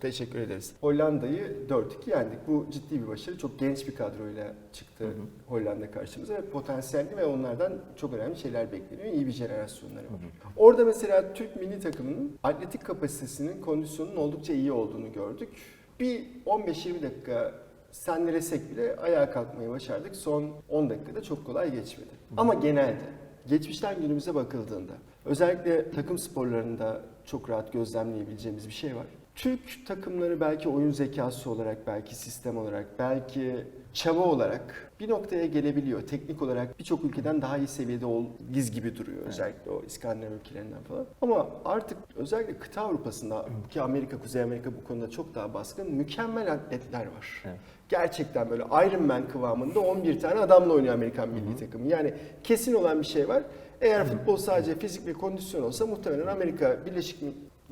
Teşekkür ederiz. Hollanda'yı 4-2 yendik. Bu ciddi bir başarı. Çok genç bir kadroyla çıktı Hollanda karşımıza ve potansiyelli ve onlardan çok önemli şeyler bekleniyor. İyi bir jenerasyonları var. Orada mesela Türk milli takımının atletik kapasitesinin, kondisyonunun oldukça iyi olduğunu gördük. Bir 15-20 dakika sendelesek bile ayağa kalkmayı başardık. Son 10 dakikada çok kolay geçmedi. Ama genelde geçmişten günümüze bakıldığında özellikle takım sporlarında çok rahat gözlemleyebileceğimiz bir şey var. Türk takımları belki oyun zekası olarak, belki sistem olarak, belki çaba olarak bir noktaya gelebiliyor. Teknik olarak birçok ülkeden daha iyi seviyede ol, giz gibi duruyor. Özellikle o İskandinav ülkelerinden falan. Ama artık özellikle kıta Avrupa'sında ki Amerika, Kuzey Amerika bu konuda çok daha baskın mükemmel atletler var. Evet. Gerçekten böyle Iron Man kıvamında 11 tane adamla oynuyor Amerikan milli takımı. Yani kesin olan bir şey var. Eğer futbol sadece fizik ve kondisyon olsa muhtemelen Amerika Birleşik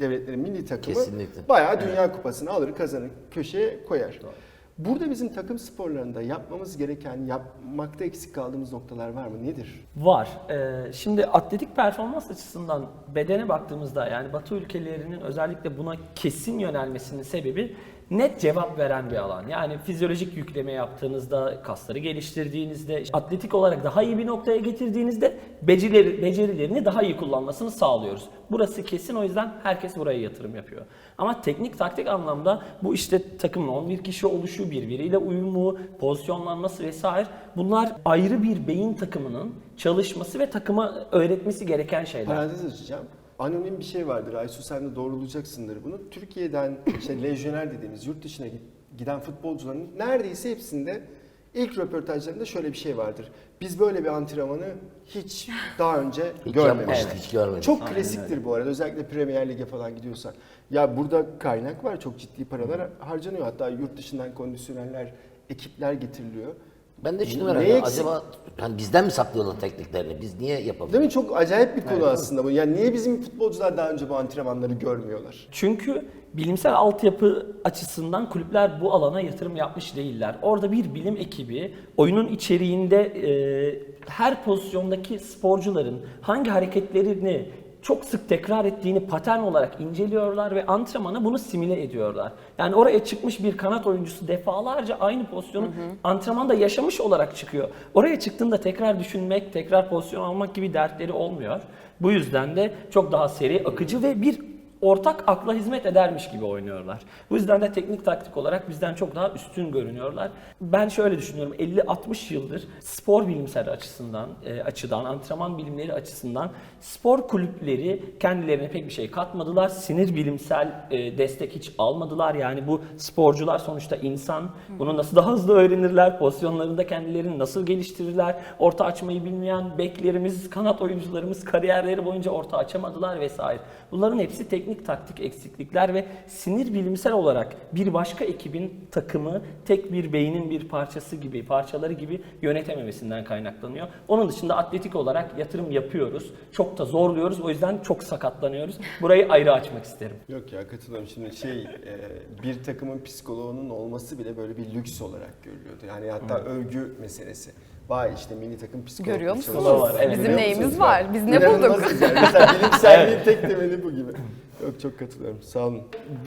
Devletleri milli takımı Kesinlikle. bayağı Dünya Kupası'nı alır, kazanır, köşeye koyar. Burada bizim takım sporlarında yapmamız gereken, yapmakta eksik kaldığımız noktalar var mı? Nedir? Var. Ee, şimdi atletik performans açısından bedene baktığımızda yani Batı ülkelerinin özellikle buna kesin yönelmesinin sebebi net cevap veren bir alan. Yani fizyolojik yükleme yaptığınızda, kasları geliştirdiğinizde, atletik olarak daha iyi bir noktaya getirdiğinizde becerileri, becerilerini daha iyi kullanmasını sağlıyoruz. Burası kesin o yüzden herkes buraya yatırım yapıyor. Ama teknik taktik anlamda bu işte takımın 11 kişi oluşu, birbiriyle uyumu, pozisyonlanması vesaire bunlar ayrı bir beyin takımının çalışması ve takıma öğretmesi gereken şeyler. Parantez açacağım. Anonim bir şey vardır. Aysu sen de doğrulayacaksındır bunu. Türkiye'den işte lejyoner dediğimiz yurt dışına giden futbolcuların neredeyse hepsinde ilk röportajlarında şöyle bir şey vardır. Biz böyle bir antrenmanı hiç daha önce Hiç görmemiştik. hiç görmedik. Çok Aynen klasiktir bu arada. Özellikle Premier Lig'e falan gidiyorsan. Ya burada kaynak var. Çok ciddi paralar harcanıyor. Hatta yurt dışından kondisyonerler, ekipler getiriliyor. Ben de Neye merak ediyorum. eksik? Acaba hani bizden mi saklıyorlar tekniklerini? Biz niye yapamıyoruz? Değil mi? Çok acayip bir konu aslında bu. Yani niye bizim futbolcular daha önce bu antrenmanları görmüyorlar? Çünkü bilimsel altyapı açısından kulüpler bu alana yatırım yapmış değiller. Orada bir bilim ekibi oyunun içeriğinde e, her pozisyondaki sporcuların hangi hareketlerini çok sık tekrar ettiğini patern olarak inceliyorlar ve antrenmana bunu simüle ediyorlar. Yani oraya çıkmış bir kanat oyuncusu defalarca aynı pozisyonu antrenmanda yaşamış olarak çıkıyor. Oraya çıktığında tekrar düşünmek, tekrar pozisyon almak gibi dertleri olmuyor. Bu yüzden de çok daha seri, akıcı ve bir ortak akla hizmet edermiş gibi oynuyorlar. Bu yüzden de teknik taktik olarak bizden çok daha üstün görünüyorlar. Ben şöyle düşünüyorum 50-60 yıldır spor bilimsel açısından, e, açıdan, antrenman bilimleri açısından spor kulüpleri kendilerine pek bir şey katmadılar. Sinir bilimsel e, destek hiç almadılar. Yani bu sporcular sonuçta insan. Bunu nasıl daha hızlı öğrenirler, pozisyonlarında kendilerini nasıl geliştirirler, orta açmayı bilmeyen beklerimiz, kanat oyuncularımız kariyerleri boyunca orta açamadılar vesaire. Bunların hepsi teknik taktik eksiklikler ve sinir bilimsel olarak bir başka ekibin takımı tek bir beynin bir parçası gibi, parçaları gibi yönetememesinden kaynaklanıyor. Onun dışında atletik olarak yatırım yapıyoruz. Çok da zorluyoruz. O yüzden çok sakatlanıyoruz. Burayı ayrı açmak isterim. Yok ya katılıyorum. Şimdi şey e, bir takımın psikoloğunun olması bile böyle bir lüks olarak görülüyordu. Yani hatta övgü meselesi. Vay işte milli takım psikoloğu. Görüyor musunuz? var, evet. Bizim Görüyor neyimiz musunuz? var? Biz ne bulduk? İnanılmazız yani. Mesela bilimselliğin tek temeli bu gibi. Yok çok katılıyorum. Sağ olun.